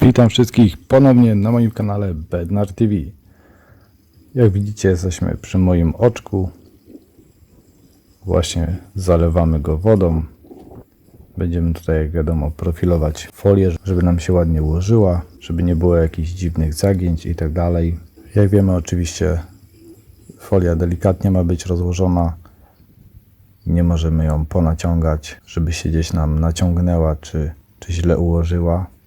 Witam wszystkich ponownie na moim kanale Bednar TV. Jak widzicie, jesteśmy przy moim oczku. Właśnie zalewamy go wodą. Będziemy tutaj, jak wiadomo, profilować folię, żeby nam się ładnie ułożyła, żeby nie było jakichś dziwnych zagięć i tak dalej. Jak wiemy, oczywiście folia delikatnie ma być rozłożona. Nie możemy ją ponaciągać, żeby się gdzieś nam naciągnęła, czy, czy źle ułożyła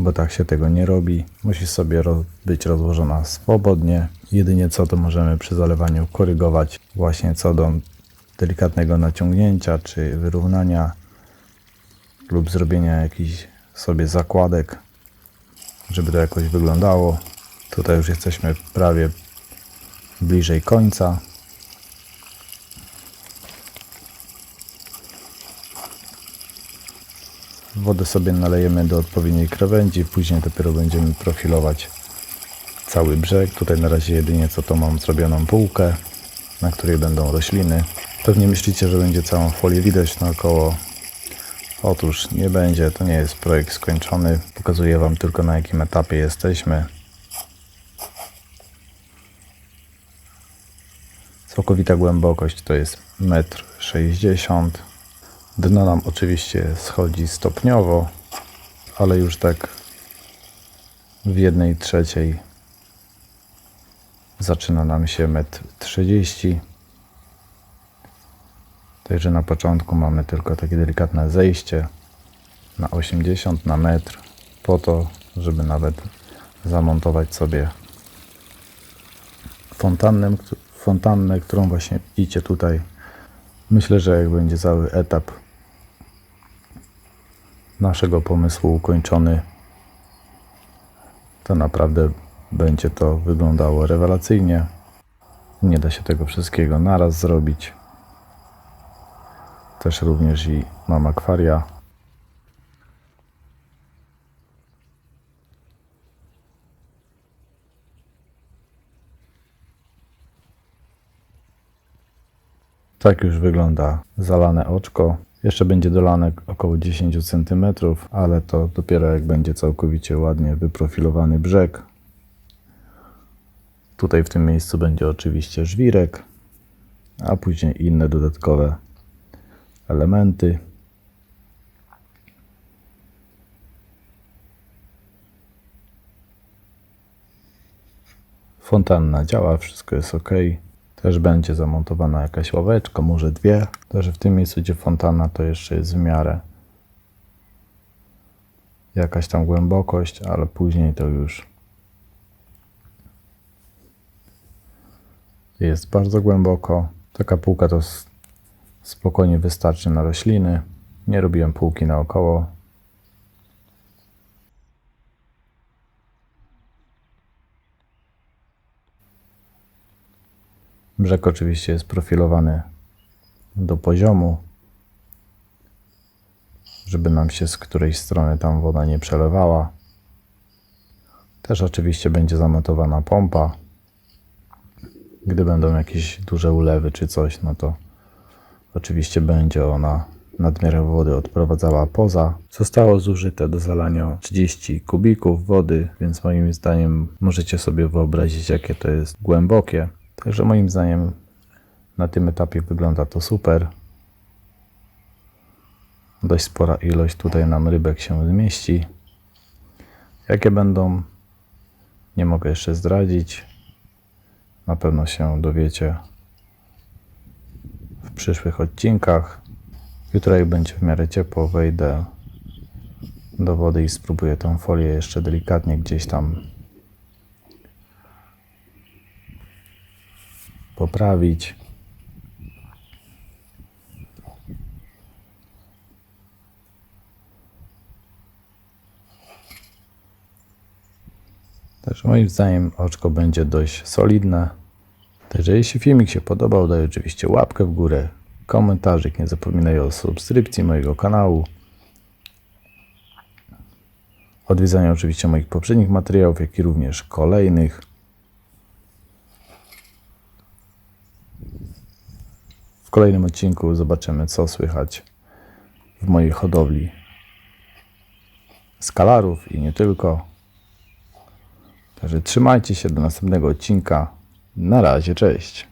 bo tak się tego nie robi. Musi sobie być rozłożona swobodnie. Jedynie co to możemy przy zalewaniu korygować właśnie co do delikatnego naciągnięcia czy wyrównania lub zrobienia jakichś sobie zakładek, żeby to jakoś wyglądało. Tutaj już jesteśmy prawie bliżej końca. Wodę sobie nalejemy do odpowiedniej krawędzi, później dopiero będziemy profilować cały brzeg. Tutaj na razie jedynie co to mam zrobioną półkę, na której będą rośliny. Pewnie myślicie, że będzie całą folię widać naokoło. Otóż nie będzie, to nie jest projekt skończony. Pokazuję Wam tylko na jakim etapie jesteśmy. Całkowita głębokość to jest 1,60 m. Dno nam oczywiście schodzi stopniowo, ale już tak w jednej trzeciej zaczyna nam się 1,30 m. Także na początku mamy tylko takie delikatne zejście na 80 na metr po to, żeby nawet zamontować sobie fontannę, fontannę, którą właśnie widzicie tutaj. Myślę, że jak będzie cały etap naszego pomysłu ukończony, to naprawdę będzie to wyglądało rewelacyjnie. Nie da się tego wszystkiego naraz zrobić. Też również i mam akwaria. Tak już wygląda zalane oczko. Jeszcze będzie dolane około 10 cm, ale to dopiero jak będzie całkowicie ładnie wyprofilowany brzeg. Tutaj w tym miejscu będzie oczywiście żwirek, a później inne dodatkowe elementy. Fontanna działa, wszystko jest ok. Też będzie zamontowana jakaś ławeczka, może dwie. To, że w tym miejscu, gdzie fontanna, to jeszcze jest w miarę jakaś tam głębokość, ale później to już jest bardzo głęboko. Taka półka to spokojnie wystarczy na rośliny. Nie robiłem półki naokoło. Brzeg oczywiście jest profilowany do poziomu, żeby nam się z którejś strony tam woda nie przelewała. Też oczywiście będzie zamontowana pompa. Gdy będą jakieś duże ulewy czy coś, no to oczywiście będzie ona nadmiarę wody odprowadzała poza. Zostało zużyte do zalania 30 kubików wody, więc moim zdaniem możecie sobie wyobrazić, jakie to jest głębokie. Także moim zdaniem na tym etapie wygląda to super. Dość spora ilość tutaj nam rybek się zmieści. Jakie będą, nie mogę jeszcze zdradzić. Na pewno się dowiecie w przyszłych odcinkach. Jutro jak będzie w miarę ciepło, wejdę do wody i spróbuję tą folię jeszcze delikatnie gdzieś tam poprawić. Także moim zdaniem oczko będzie dość solidne. Także jeśli filmik się podobał, daj oczywiście łapkę w górę, komentarzyk, nie zapominaj o subskrypcji mojego kanału. Odwiedzania oczywiście moich poprzednich materiałów, jak i również kolejnych. W kolejnym odcinku zobaczymy, co słychać w mojej hodowli skalarów i nie tylko. Także trzymajcie się do następnego odcinka. Na razie, cześć.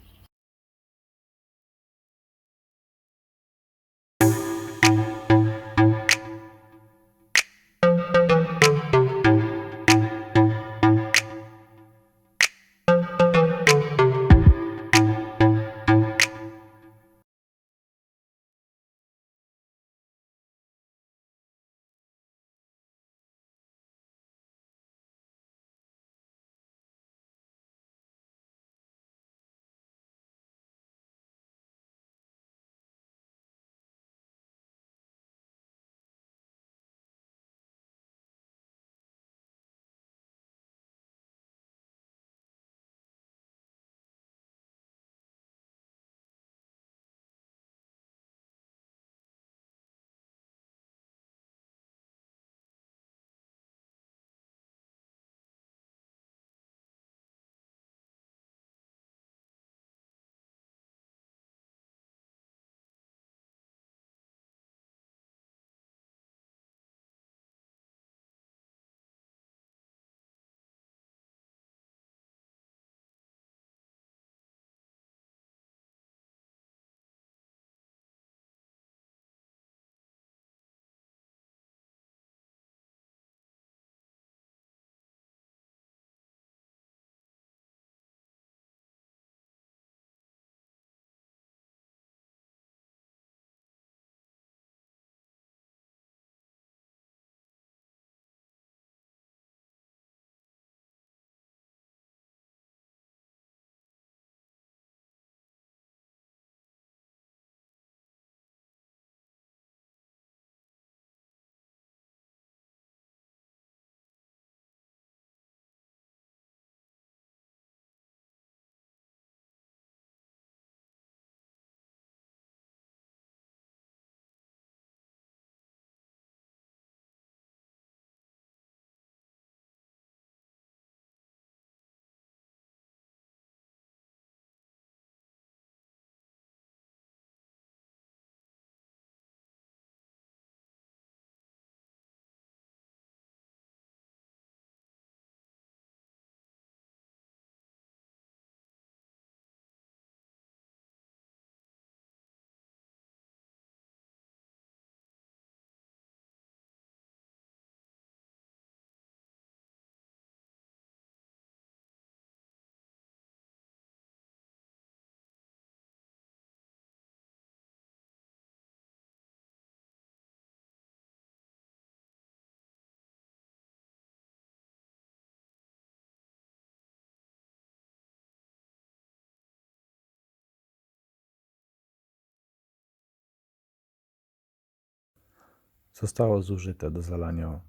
Zostało zużyte do zalania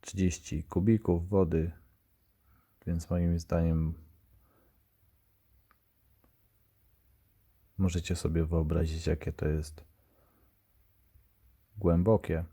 30 kubików wody, więc moim zdaniem możecie sobie wyobrazić, jakie to jest głębokie.